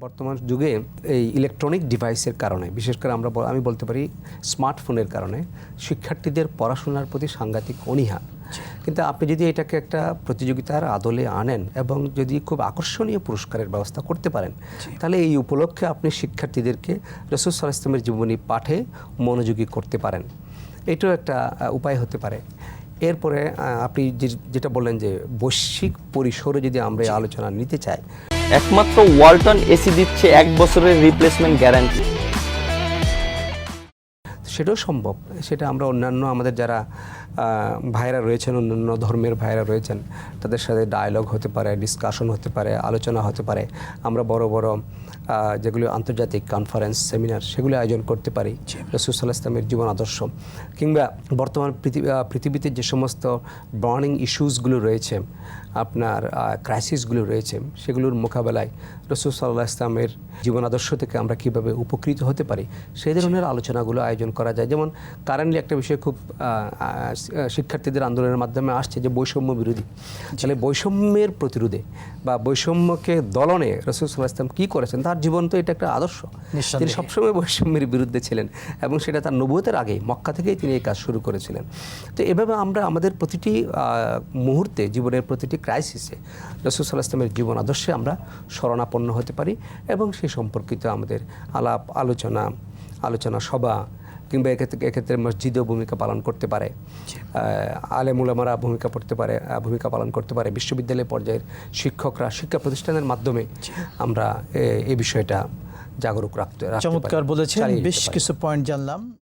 বর্তমান যুগে এই ইলেকট্রনিক ডিভাইসের কারণে বিশেষ করে আমরা আমি বলতে পারি স্মার্টফোনের কারণে শিক্ষার্থীদের পড়াশোনার প্রতি সাংঘাতিক অনীহা। কিন্তু আপনি যদি এটাকে একটা প্রতিযোগিতার আদলে আনেন এবং যদি খুব আকর্ষণীয় পুরস্কারের ব্যবস্থা করতে পারেন তাহলে এই উপলক্ষে আপনি শিক্ষার্থীদেরকে রসুল সাল ইসলামের জীবনী পাঠে মনোযোগী করতে পারেন। এটাও একটা উপায় হতে পারে। এরপরে আপনি যে- যেটা বললেন যে বৈশ্বিক পরিসরে যদি আমরা আলোচনা নিতে চাই একমাত্র ওয়ালটন এসি দিচ্ছে এক বছরের রিপ্লেসমেন্ট গ্যারান্টি সেটাও সম্ভব। সেটা আমরা অন্যান্য আমাদের যারা ভাইরা রয়েছেন, অন্যান্য ধর্মের ভাইরা রয়েছেন, তাদের সাথে ডায়ালগ হতে পারে ডিসকাশন হতে পারে, আলোচনা হতে পারে। আমরা বড় বড় যেগুলো আন্তর্জাতিক কনফারেন্স সেমিনার সেগুলো আয়োজন করতে পারি রসুসাল ইসলামের জীবন আদর্শ। কিংবা বর্তমান পৃথিবী পৃথিবীতে যে সমস্ত বার্নিং ইস্যুসগুলো রয়েছে আপনার ক্রাইসিসগুলো রয়েছে সেগুলোর মোকাবেলায় রসুল সাল্লাহ ইসলামের জীবন আদর্শ থেকে আমরা কীভাবে উপকৃত হতে পারি সেই ধরনের আলোচনাগুলো আয়োজন করা যায়। যেমন কারেন্টলি একটা বিষয় খুব শিক্ষার্থীদের আন্দোলনের মাধ্যমে আসছে যে বৈষম্য বিরোধী। তাহলে বৈষম্যের প্রতিরোধে বা বৈষম্যকে দলনে রসুল সাল্লাহ ইসলাম কী করেছেন তার জীবন তো এটা একটা আদর্শ। তিনি সবসময় বৈষম্যের বিরুদ্ধে ছিলেন এবং সেটা তার নবুয়তের আগে মক্কা থেকেই তিনি এই কাজ শুরু করেছিলেন। তো এভাবে আমরা আমাদের প্রতিটি মুহূর্তে জীবনের প্রতিটি ক্রাইসিসে রসুল সাল্লাহ ইসলামের জীবন আদর্শে আমরা শরণাপন্ন হতে পারি এবং সেই সম্পর্কিত আমাদের আলাপ আলোচনা আলোচনা সভা কিংবা এক্ষেত্রে এক্ষেত্রে মসজিদেও ভূমিকা পালন করতে পারে। আলেমুলামারা ভূমিকা পড়তে পারে ভূমিকা পালন করতে পারে। বিশ্ববিদ্যালয় পর্যায়ের শিক্ষকরা শিক্ষা প্রতিষ্ঠানের মাধ্যমে আমরা এ- এই বিষয়টা জাগরুক রাখতে চমৎকার বলেছেন। বেশ কিছু পয়েন্ট জানলাম।